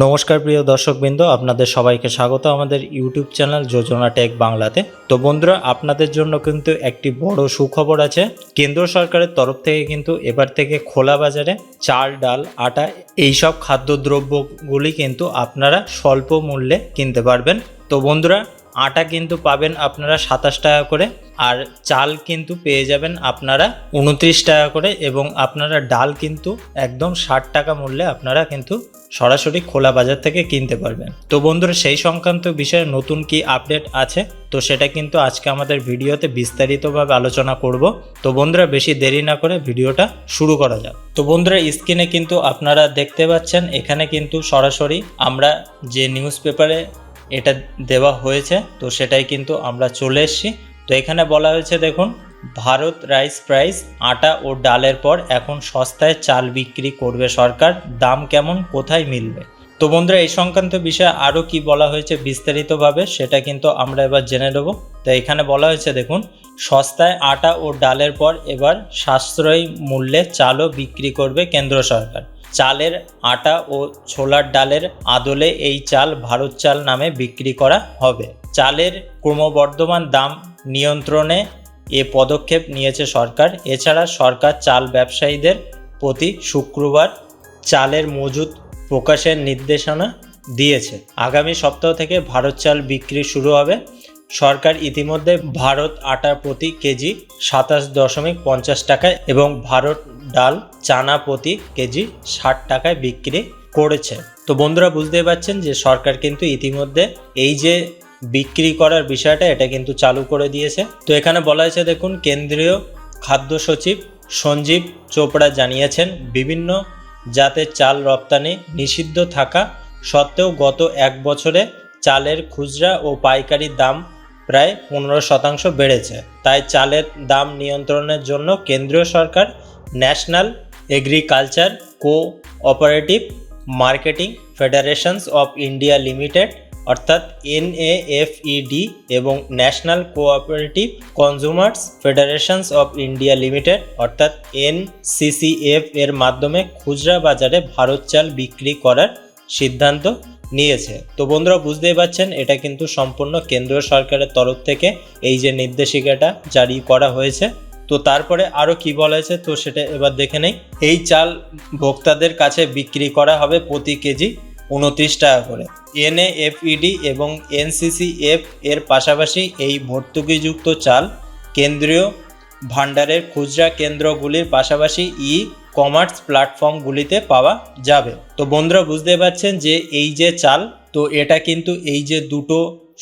নমস্কার প্রিয় দর্শকবৃন্দ, আপনাদের সবাইকে স্বাগত আমাদের ইউটিউব চ্যানেল যোজনা টেক বাংলাতে। তো বন্ধুরা, আপনাদের জন্য কিন্তু একটি বড় সুখবর আছে। কেন্দ্র সরকারের তরফ থেকে কিন্তু এবার থেকে খোলা বাজারে চাল, ডাল, আটা এইসব খাদ্যদ্রব্যগুলি কিন্তু আপনারা স্বল্প মূল্যে কিনতে পারবেন। তো বন্ধুরা আটা কিন্তু পাবেন আপনারা সাতাশ টাকা করে, আর চাল কিন্তু পেয়ে যাবেন আপনারা উনত্রিশ টাকা করে এবং আপনারা ডাল কিন্তু একদম ষাট টাকা মূল্যে আপনারা কিন্তু সরাসরি খোলা বাজার থেকে কিনতে পারবেন। তো বন্ধুরা, সেই সংক্রান্ত বিষয়ে নতুন কি আপডেট আছে? তো সেটা কিন্তু আজকে আমাদের ভিডিওতে বিস্তারিতভাবে আলোচনা করব। তো বন্ধুরা, বেশি দেরি না করে ভিডিওটা শুরু করা যাক। তো বন্ধুরা, স্ক্রিনে কিন্তু আপনারা দেখতে পাচ্ছেন, এখানে কিন্তু সরাসরি আমরা যে নিউজ পেপারে এটা দেওয়া হয়েছে, তো সেটাই কিন্তু আমরা চলে এসছি। তো এখানে বলা হয়েছে, দেখুন, ভারত রাইস প্রাইস, আটা ও ডালের পর এখন সস্তায় চাল বিক্রি করবে সরকার। দাম কেমন? কোথায় মিলবে? তো বন্ধুরা, এই সংক্রান্ত বিষয়ে আরও কি বলা হয়েছে বিস্তারিতভাবে, সেটা কিন্তু আমরা এবার জেনে নেব। তো এখানে বলা হয়েছে, দেখুন, সস্তায় আটা ও ডালের পর এবার সাশ্রয়ী মূল্যে চালও বিক্রি করবে কেন্দ্র সরকার। চালের আটা ও ছোলার ডালের আদলে এই চাল ভারত চাল নামে বিক্রি করা হবে। চালের ক্রমবর্ধমান দাম নিয়ন্ত্রণে এ পদক্ষেপ নিয়েছে সরকার। এছাড়া সরকার চাল ব্যবসায়ীদের প্রতি শুক্রবার চালের মজুদ প্রকাশের নির্দেশনা দিয়েছে। আগামী সপ্তাহ থেকে ভারত চাল বিক্রি শুরু হবে। সরকার ইতিমধ্যে ভারত আটা প্রতি কেজি সাতাশ দশমিক পঞ্চাশ টাকায় এবং ভারত ডাল চানা প্রতি কেজি ষাট টাকায় বিক্রি করেছে। তো বন্ধুরা, বুঝতেই পারছেন যে সরকার কিন্তু ইতিমধ্যে এই যে বিক্রি করার বিষয়টা, এটা কিন্তু চালু করে দিয়েছে। তো এখানে বলা হয়েছে, দেখুন, কেন্দ্রীয় খাদ্য সচিব সঞ্জীব চোপড়া জানিয়েছেন, বিভিন্ন জাতের চাল রপ্তানি নিষিদ্ধ থাকা সত্ত্বেও গত এক বছরে চালের খুচরা ও পাইকারি দাম প্রায় পনেরো শতাংশ বেড়েছে। তাই চালের দাম নিয়ন্ত্রণের জন্য কেন্দ্রীয় সরকার National Agriculture Cooperative Marketing Federations of India Limited অর্থাৎ এনএএফইডি এবং National Cooperative Consumers Federations of India Limited, অর্থাৎ এনসিসিএফ এর মাধ্যমে খুচরা বাজারে ভারত চাল বিক্রি করার সিদ্ধান্ত নিয়েছে। তো বন্ধুরা, বুঝতেই পারছেন, এটা কিন্তু সম্পূর্ণ কেন্দ্রীয় সরকারের তরফ থেকে এই যে নির্দেশিকাটা জারি করা হয়েছে। তো তারপরে আরও কি বলা হয়েছে, তো সেটা এবার দেখে নেই। এই চাল ভোক্তাদের কাছে বিক্রি করা হবে প্রতি কেজি উনত্রিশ টাকা করে। এনএএফইডি এবং এনসিসিএফ এর পাশাপাশি এই ভর্তুকিযুক্ত চাল কেন্দ্রীয় ভান্ডারের খুচরা কেন্দ্রগুলির পাশাপাশি ই কমার্স প্ল্যাটফর্মগুলিতে পাওয়া যাবে। তো বন্ধুরা বুঝতে পারছেন যে এই যে চাল, তো এটা কিন্তু এই যে দুটো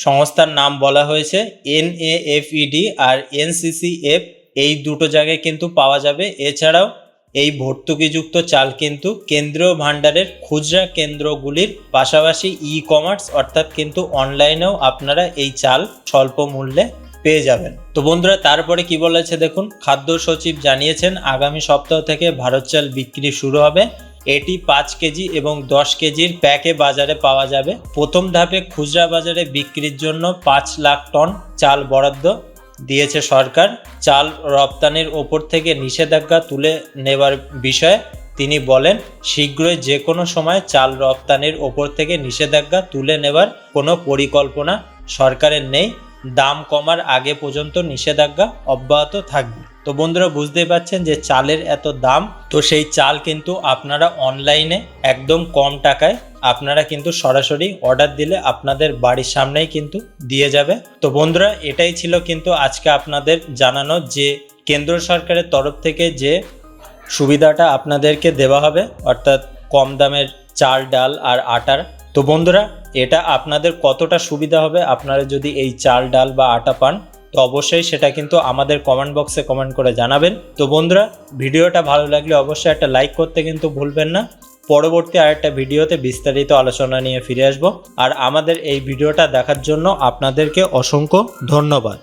সংস্থার নাম বলা হয়েছে এনএএফইডি আর এনসিসিএফ এই দুটো জায়গায় কিন্তু পাওয়া যাবে। এছাড়াও এই ভর্তুকিযুক্ত চাল কিন্তু কেন্দ্রীয় ভান্ডারের খুচরা কেন্দ্রগুলির পাশাপাশি ই কমার্স অর্থাৎ কিন্তু অনলাইনেও আপনারা এই চাল স্বল্প মূল্যে পেয়ে যাবেন। তো বন্ধুরা, তারপরে কি বলেছে দেখুন? খাদ্য সচিব জানিয়েছেন, আগামী সপ্তাহ থেকে ভারত চাল বিক্রি শুরু হবে। এটি পাঁচ কেজি এবং দশ কেজির প্যাকে বাজারে পাওয়া যাবে। প্রথম ধাপে খুচরা বাজারে বিক্রির জন্য পাঁচ লাখ টন চাল বরাদ্দ দিয়েছে সরকার। চাল রপ্তানির ওপর থেকে নিষেধাজ্ঞা তুলে নেবার বিষয়ে তিনি বলেন, শীঘ্রই যে কোনো সময় চাল রপ্তানির ওপর থেকে নিষেধাজ্ঞা তুলে নেবার কোনো পরিকল্পনা সরকারের নেই। দাম কমার আগে পর্যন্ত নিষেধাজ্ঞা অব্যাহত থাকবে। তো বন্ধুরা বুঝতেই পারছেন যে চালের এত দাম, তো সেই চাল কিন্তু আপনারা অনলাইনে একদম কম টাকায় আপনারা কিন্তু সরাসরি অর্ডার দিলে আপনাদের বাড়ির সামনেই কিন্তু দিয়ে যাবে। তো বন্ধুরা এটাই ছিল কিন্তু আজকে আপনাদের জানানো যে কেন্দ্র সরকারের তরফ থেকে যে সুবিধাটা আপনাদেরকে দেওয়া হবে, অর্থাৎ কম দামের চাল, ডাল আর আটার। তো বন্ধুরা এটা আপনাদের কতটা সুবিধা হবে, আপনারা যদি এই চাল, ডাল বা আটা পান তো অবশ্যই সেটা কিন্তু আমাদের কমেন্ট বক্সে কমেন্ট করে জানাবেন। তো বন্ধুরা, ভিডিওটা ভালো লাগলে অবশ্যই একটা লাইক করতে কিন্তু ভুলবেন না। পরবর্তী আরেকটা ভিডিওতে বিস্তারিত আলোচনা নিয়ে ফিরে আসব। আর আমাদের এই ভিডিওটা দেখার জন্য আপনাদেরকে অসংখ্য ধন্যবাদ।